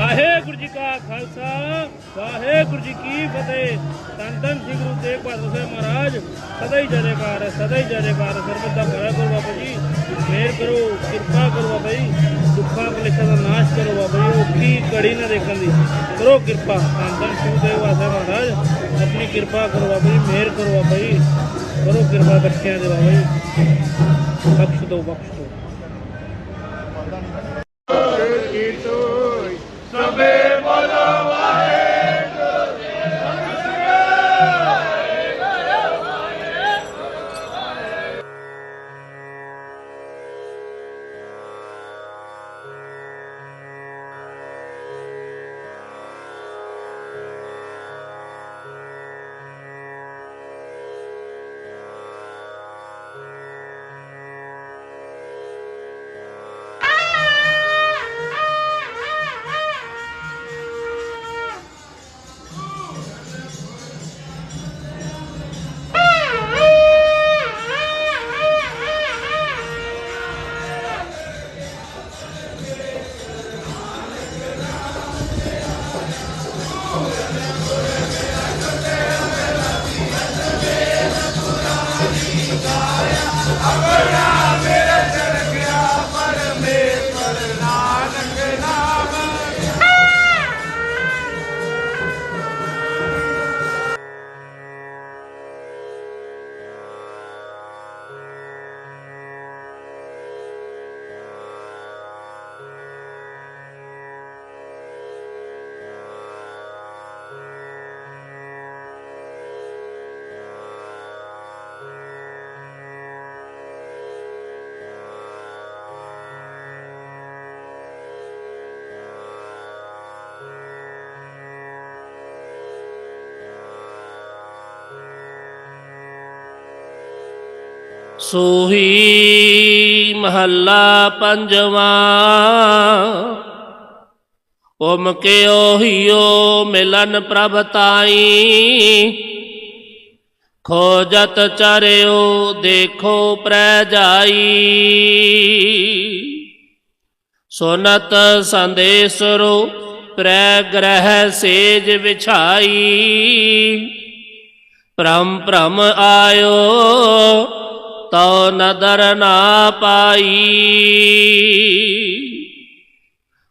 ਵਾਹਿਗੁਰੂ ਜੀ ਕਾ ਖਾਲਸਾ, ਵਾਹਿਗੁਰੂ ਜੀ ਕੀ ਫਤਿਹ। ਧੰਨ ਧੰਨ ਸ੍ਰੀ ਗੁਰੂ ਤੇਗ ਬਹਾਦਰ ਸਾਹਿਬ ਮਹਾਰਾਜ, ਸਦਾ ਹੀ ਜੈਕਾਰ ਹੈ, ਸਦਾ ਹੀ ਜੈਕਾਰ ਸਰਬਤ ਦਾ ਭਲਾ ਕਰੋ ਬਾਬਾ ਜੀ। ਮਿਹਰ ਕਰੋ, ਕਿਰਪਾ ਕਰੋ ਬਾਬਾ ਜੀ। ਦੁੱਖਾਂ ਕਲੇਸ਼ਾਂ ਦਾ ਨਾਸ਼ ਕਰੋ ਬਾਬਾ ਜੀ। ਔਖੀ ਕੜੀ ਨਾ ਦੇਖਣ ਦੀ। ਕਰੋ ਕਿਰਪਾ। ਤਨ ਧੰਨ ਸ੍ਰੀ ਗੁਰੂ ਤੇਗ ਬਹਾਦਰ ਸਾਹਿਬ ਮਹਾਰਾਜ, ਆਪਣੀ ਕਿਰਪਾ ਕਰੋ ਬਾਬਾ ਜੀ। ਮਿਹਰ ਕਰੋ ਬਾਬਾ ਜੀ। ਕਰੋ ਕਿਰਪਾ ਬੱਚਿਆਂ ਦੇ ਬਾਬਾ ਜੀ। ਬਖਸ਼ ਦਿਓ, ਬਖਸ਼ ਸੋਹੀ ਮਹੱਲਾ ਪੰਜਵਾਂ। ਓਮ ਕੇ ਓਹੀਓ ਮਿਲਨ ਪ੍ਰਭ ਤਾਈ। ਖੋਜਤ ਚਰਿਓ ਦੇਖੋ ਪ੍ਰੈ ਜਾਈ ਸੁਨਤ ਸੰਦੇਸਰੋ ਪ੍ਰੈ ਗ੍ਰਹਿ ਸੇਜ ਵਿਛਾਈ। ਭ੍ਰਮ ਭ੍ਰਮ ਆਇਓ ਤਉ ਨਦਰ ਨਾ ਪਾਈ।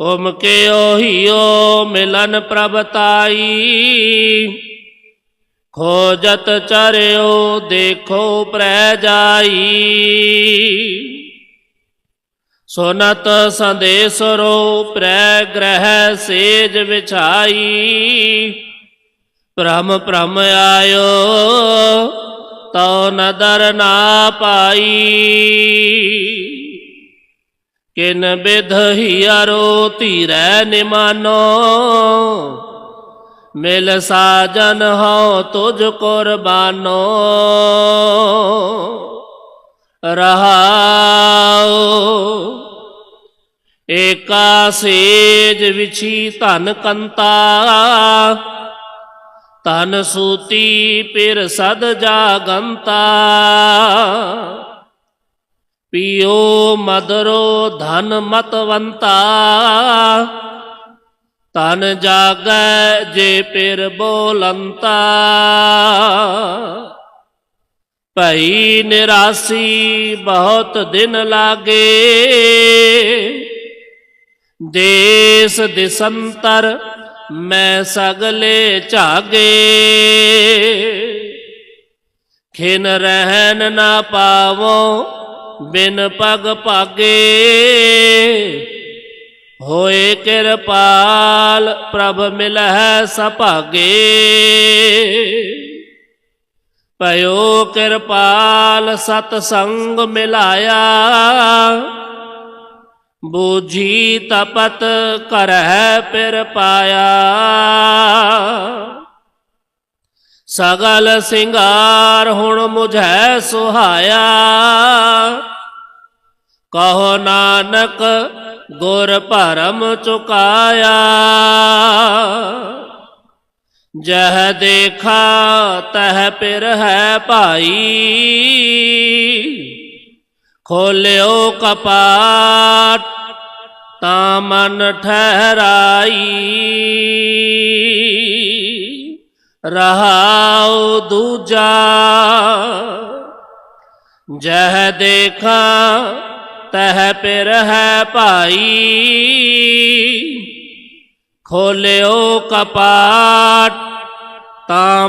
ਓਮ ਕੇ ਓਹੀਓ ਮਿਲਨ ਪ੍ਰਭ ਤਾਈ। ਖੋਜਤ ਚਰਿਓ ਦੇਖੋ ਪ੍ਰੈ ਜਾਈ। ਸੁਨਤ ਸੰਦੇਸਰੋ ਪ੍ਰੈ ਗ੍ਰਹਿ ਸੇਜ ਵਿਛਾਈ। ਭ੍ਰਮ ਭ੍ਰਮ ਆਇਓ ਤਉ ਨਦਰ ਨਾ ਪਾਈ। ਕਿਨ ਬਿਧ ਹੀਰੋ ਧੀਰੈ ਨਿਮਾਨੋ। ਮਿਲ ਸਾਜਨ ਹਉ ਤੁਝ ਕੁਰਬਾਨੋ ਰਹਾਉ, ਏਕਾ ਸੇਜ ਵਿਛੀ ਧਨ ਕੰਤਾ। ਤਨ ਸੂਤੀ ਪਿਰ ਸਦ ਜਾਗੰਤਾ। ਪਿਓ ਮਦਰੋ ਧਨ ਮਤਵੰਤਾ। ਤਨ ਜਾਗੈ ਜੇ ਪਿਰ ਬੋਲੰਤਾ। ਭਈ ਨਿਰਾਸੀ ਬਹੁਤ ਦਿਨ ਲਾਗੇ। ਦੇਸ ਦਿਸੰਤਰ ਮੈਂ ਸਗਲੇ ਝਾਗੇ। ਖਿਨ ਰਹਿਣ ਨਾ ਪਾਵੋ, ਬਿਨ ਪਗ ਭਾਗੇ। ਹੋਏ ਕਿਰਪਾਲ, ਪ੍ਰਭ ਮਿਲਹਿ ਸਭਾਗੇ। ਭਇਓ ਕਿਰਪਾਲ ਸਤ ਸੰਗ ਮਿਲਾਇਆ। ਬੂਝੀ ਤਪਤ ਕਰਹਿ ਪਿਰ ਪਾਇਆ। ਸਗਲ ਸਿੰਗਾਰ ਹੁਣ ਮੁਝੈ ਸੁਹਾਇਆ। ਕਹੋ ਨਾਨਕ ਗੁਰ ਭਰਮ ਚੁਕਾਇਆ। ਜਹ ਦੇਖਾ ਤਹ ਪਿਰ ਹੈ ਭਾਈ। ਖੋਲਿਓ ਕਪਾਟ ਤਾਂ ਮਨ ਠਹਿਰਾਈ ਰਹਾਉ ਦੂਜਾ ਜਹ ਦੇਖਾਂ ਤਹ ਪਿਰ ਹੈ ਭਾਈ ਖੋਲਿਓ ਕਪਾਟ ਤਾਂ